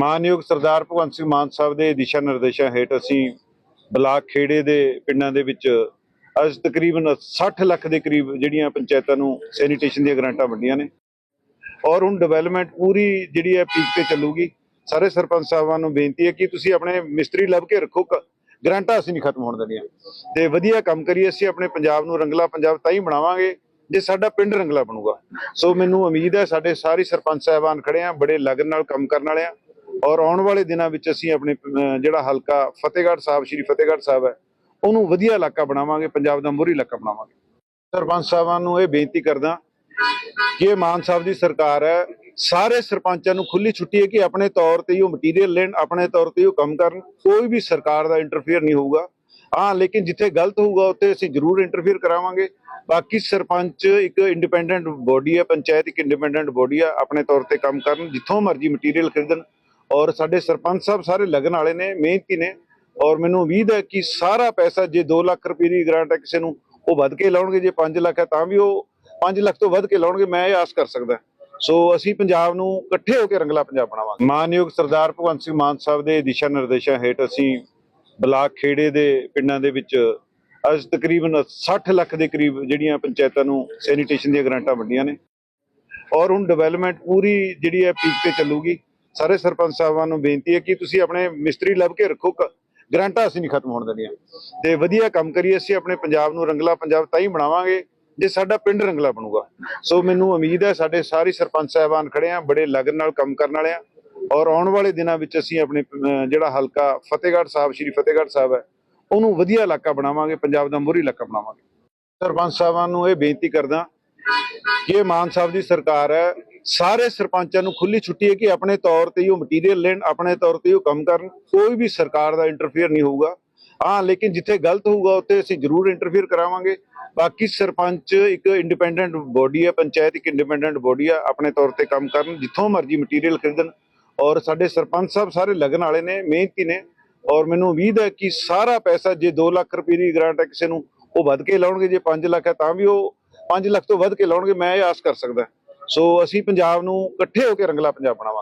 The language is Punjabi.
ਮਾਨਯੋਗ ਸਰਦਾਰ ਭਗਵੰਤ ਸਿੰਘ ਮਾਨ ਸਾਹਿਬ ਦੇ ਦਿਸ਼ਾ ਨਿਰਦੇਸ਼ਾਂ ਹੇਠ ਅਸੀਂ ਬਲਾਕ ਖੇੜੇ ਦੇ ਪਿੰਡਾਂ ਦੇ ਵਿੱਚ ਅੱਜ ਤਕਰੀਬਨ 60 ਲੱਖ ਦੇ ਕਰੀਬ ਜਿਹੜੀਆਂ ਪੰਚਾਇਤਾਂ ਨੂੰ ਸੈਨੀਟੇਸ਼ਨ ਦੀਆਂ ਗ੍ਰਾਂਟਾਂ ਵੰਡੀਆਂ ਨੇ। ਔਰ ਹੁਣ ਡਿਵੈਲਪਮੈਂਟ ਪੂਰੀ ਜਿਹੜੀ ਹੈ ਪੀਕ ਤੇ ਚੱਲੂਗੀ। ਸਾਰੇ ਸਰਪੰਚ ਸਾਹਿਬਾਨ ਨੂੰ ਬੇਨਤੀ ਹੈ ਕਿ ਤੁਸੀਂ ਆਪਣੇ ਮਿਸਤਰੀ ਲੱਭ ਕੇ ਰੱਖੋ। ਕ- ਗ੍ਰਾਂਟਾਂ ਅਸੀਂ ਨਹੀਂ ਖਤਮ ਹੋਣ ਦੇਣੀਆਂ। ਤੇ ਵਧੀਆ ਕੰਮ ਕਰੀਏ ਅਸੀਂ, ਆਪਣੇ ਪੰਜਾਬ ਨੂੰ ਰੰਗਲਾ ਪੰਜਾਬ ਤਾਂ ਹੀ ਬਣਾਵਾਂਗੇ ਜੇ ਸਾਡਾ ਪਿੰਡ ਰੰਗਲਾ ਬਣੂਗਾ। ਸੋ ਮੈਨੂੰ ਉਮੀਦ ਹੈ ਸਾਡੇ ਸਾਰੇ ਸਰਪੰਚ ਸਾਹਿਬਾਨ ਖੜੇ ਆ, ਬੜੇ ਲਗਨ ਨਾਲ ਕੰਮ ਕਰਨ ਵਾਲੇ ਆ। ਔਰ ਆਉਣ ਵਾਲੇ ਦਿਨਾਂ ਵਿੱਚ ਅਸੀਂ ਆਪਣੇ ਜਿਹੜਾ ਹਲਕਾ ਫਤਿਹਗੜ੍ਹ ਸਾਹਿਬ, ਸ਼੍ਰੀ ਫਤਿਹਗੜ੍ਹ ਸਾਹਿਬ ਹੈ, ਉਹਨੂੰ ਵਧੀਆ ਇਲਾਕਾ ਬਣਾਵਾਂਗੇ, ਪੰਜਾਬ ਦਾ ਮੋਹਰੀ ਇਲਾਕਾ ਬਣਾਵਾਂਗੇ। ਸਰਪੰਚ ਸਾਹਿਬਾਂ ਨੂੰ ਇਹ ਬੇਨਤੀ ਕਰਦਾ ਕਿ ਇਹ ਮਾਨ ਸਾਹਿਬ ਦੀ ਸਰਕਾਰ ਹੈ, ਸਾਰੇ ਸਰਪੰਚਾਂ ਨੂੰ ਖੁੱਲੀ ਛੁੱਟੀ ਹੈ ਕਿ ਆਪਣੇ ਤੌਰ ਤੇ ਉਹ ਮਟੀਰੀਅਲ ਲੈਣ, ਆਪਣੇ ਤੌਰ ਤੇ ਉਹ ਕੰਮ ਕਰਨ, ਕੋਈ ਵੀ ਸਰਕਾਰ ਦਾ ਇੰਟਰਫੇਅਰ ਨਹੀਂ ਹੋਊਗਾ। ਹਾਂ, ਲੇਕਿਨ ਜਿੱਥੇ ਗਲਤ ਹੋਊਗਾ, ਉੱਥੇ ਅਸੀਂ ਜ਼ਰੂਰ ਇੰਟਰਫੇਅਰ ਕਰਾਵਾਂਗੇ। ਬਾਕੀ ਸਰਪੰਚ ਇੱਕ ਇੰਡੀਪੈਂਡੈਂਟ ਬੋਡੀ ਹੈ, ਪੰਚਾਇਤ ਇੱਕ ਇੰਡੀਪੈਂਡੈਂਟ ਬੋਡੀ ਹੈ, ਆਪਣੇ ਤੌਰ ਤੇ ਕੰਮ ਕਰਨ, ਜਿੱਥੋਂ ਮਰਜ਼ੀ ਮਟੀਰੀਅਲ ਖਰੀਦਣ ਔਰ ਸਾਡੇ ਸਰਪੰਚ ਸਾਹਿਬ ਸਾਰੇ ਲਗਨ ਵਾਲੇ ਨੇ, ਮਿਹਨਤੀ ਨੇ ਔਰ ਮੈਨੂੰ ਉਮੀਦ ਹੈ ਕਿ ਸਾਰਾ ਪੈਸਾ ਜੇ 2 ਲੱਖ ਰੁਪਏ ਦੀ ਗ੍ਰਾਂਟ ਹੈ ਕਿਸੇ ਨੂੰ, ਉਹ ਵੱਧ ਕੇ ਲਾਉਣਗੇ, ਜੇ 5 ਲੱਖ ਹੈ ਤਾਂ ਵੀ ਉਹ 5 ਲੱਖ ਤੋਂ ਵੱਧ ਕੇ ਲਾਉਣਗੇ, ਮੈਂ ਇਹ ਆਸ ਕਰ ਸਕਦਾ। ਸੋ ਅਸੀਂ ਪੰਜਾਬ ਨੂੰ ਇਕੱਠੇ ਹੋ ਕੇ ਰੰਗਲਾ ਪੰਜਾਬ ਬਣਾਵਾਂਗੇ। ਮਾਨਯੋਗ ਸਰਦਾਰ ਭਗਵੰਤ ਸਿੰਘ ਮਾਨ ਸਾਹਿਬ ਦੇ ਦਿਸ਼ਾ ਨਿਰਦੇਸ਼ਾਂ ਹੇਠ ਅਸੀਂ ਬਲਾਕ ਖੇੜੇ ਦੇ ਪਿੰਡਾਂ ਦੇ ਵਿੱਚ ਅੱਜ ਤਕਰੀਬਨ 60 ਲੱਖ ਦੇ ਕਰੀਬ ਜਿਹੜੀਆਂ ਪੰਚਾਇਤਾਂ ਨੂੰ ਸੈਨੀਟੇਸ਼ਨ ਦੀਆਂ ਗ੍ਰਾਂਟਾਂ ਵੰਡੀਆਂ ਨੇ। ਔਰ ਹੁਣ ਡਿਵੈਲਪਮੈਂਟ ਪੂਰੀ ਜਿਹੜੀ ਹੈ ਪੀਕ ਤੇ ਚੱਲੂਗੀ। ਸਾਰੇ ਸਰਪੰਚ ਸਾਹਿਬਾਨ ਨੂੰ ਬੇਨਤੀ ਹੈ ਕਿ ਤੁਸੀਂ ਆਪਣੇ ਮਿਸਤਰੀ ਲੱਭ ਕੇ ਰੱਖੋ, ਕ- ਅਸੀਂ ਨਹੀਂ ਖਤਮ ਹੋਣ ਦੇਣੀਆਂ। ਤੇ ਵਧੀਆ ਕੰਮ ਕਰੀਏ, ਅਸੀਂ ਆਪਣੇ ਪੰਜਾਬ ਨੂੰ ਰੰਗਲਾ ਪੰਜਾਬ ਤਾਂ ਹੀ ਬਣਾਵਾਂਗੇ, ਜੇ ਸਾਡਾ ਪਿੰਡ ਰੰਗਲਾ ਬਣੂਗਾ। ਸੋ ਮੈਨੂੰ ਉਮੀਦ ਹੈ ਸਾਡੇ ਸਾਰੇ ਸਰਪੰਚ ਸਾਹਿਬਾਨ ਖੜੇ ਆ, ਬੜੇ ਲਗਨ ਨਾਲ ਕੰਮ ਕਰਨ ਵਾਲੇ ਆ। ਔਰ ਆਉਣ ਵਾਲੇ ਦਿਨਾਂ ਵਿੱਚ ਅਸੀਂ ਆਪਣੇ ਜਿਹੜਾ ਹਲਕਾ ਫਤਿਹਗੜ੍ਹ ਸਾਹਿਬ, ਸ਼੍ਰੀ ਫਤਿਹਗੜ੍ਹ ਸਾਹਿਬ ਹੈ, ਉਹਨੂੰ ਵਧੀਆ ਇਲਾਕਾ ਬਣਾਵਾਂਗੇ, ਪੰਜਾਬ ਦਾ ਮੋਹਰੀ ਇਲਾਕਾ ਬਣਾਵਾਂਗੇ। ਸਰਪੰਚ ਸਾਹਿਬਾਨ ਨੂੰ ਇਹ ਬੇਨਤੀ ਕਰਦਾ ਕਿ ਇਹ ਮਾਨ ਸਾਹਿਬ ਦੀ ਸਰਕਾਰ ਹੈ ਸਾਰੇ ਸਰਪੰਚਾਂ ਨੂੰ ਖੁੱਲੀ ਛੁੱਟੀ ਹੈ ਕਿ ਆਪਣੇ ਤੌਰ ਤੇ ਉਹ ਮਟੀਰੀਅਲ ਲੈਣ, ਆਪਣੇ ਤੌਰ ਤੇ ਉਹ ਕੰਮ ਕਰਨ। ਕੋਈ ਵੀ ਸਰਕਾਰ ਦਾ ਇੰਟਰਫੇਅਰ ਨਹੀਂ ਹੋਊਗਾ। ਹਾਂ, ਲੇਕਿਨ ਜਿੱਥੇ ਗਲਤ ਹੋਊਗਾ, ਉੱਥੇ ਅਸੀਂ ਜ਼ਰੂਰ ਇੰਟਰਫੇਅਰ ਕਰਾਵਾਂਗੇ। ਬਾਕੀ ਸਰਪੰਚ ਇੱਕ ਇੰਡੀਪੈਂਡੈਂਟ ਬੋਡੀ ਹੈ, ਪੰਚਾਇਤ ਇੱਕ ਇੰਡੀਪੈਂਡੈਂਟ ਬੋਡੀ ਹੈ, ਆਪਣੇ ਤੌਰ ਤੇ ਕੰਮ ਕਰਨ, ਜਿੱਥੋਂ ਮਰਜ਼ੀ ਮਟੀਰੀਅਲ ਖਰੀਦਣ। ਔਰ ਸਾਡੇ ਸਰਪੰਚ ਸਾਹਿਬ ਸਾਰੇ ਲਗਨ ਵਾਲੇ ਨੇ, ਮਿਹਨਤੀ ਨੇ। ਔਰ ਮੈਨੂੰ ਉਮੀਦ ਹੈ ਕਿ ਸਾਰਾ ਪੈਸਾ ਜੇ 2 ਲੱਖ ਰੁਪਏ ਦੀ ਗ੍ਰਾਂਟ ਹੈ ਕਿਸੇ ਨੂੰ, ਉਹ ਵੱਧ ਕੇ ਲਾਉਣਗੇ। ਜੇ 5 ਲੱਖ ਹੈ ਤਾਂ ਵੀ ਉਹ 5 ਲੱਖ ਤੋਂ ਵੱਧ ਕੇ ਲਾਉਣਗੇ, ਮੈਂ ਇਹ ਆਸ ਕਰ ਸਕਦਾ। ਸੋ ਅਸੀਂ ਪੰਜਾਬ ਨੂੰ ਇਕੱਠੇ ਹੋ ਕੇ ਰੰਗਲਾ ਪੰਜਾਬ ਬਣਾਵਾਂਗੇ।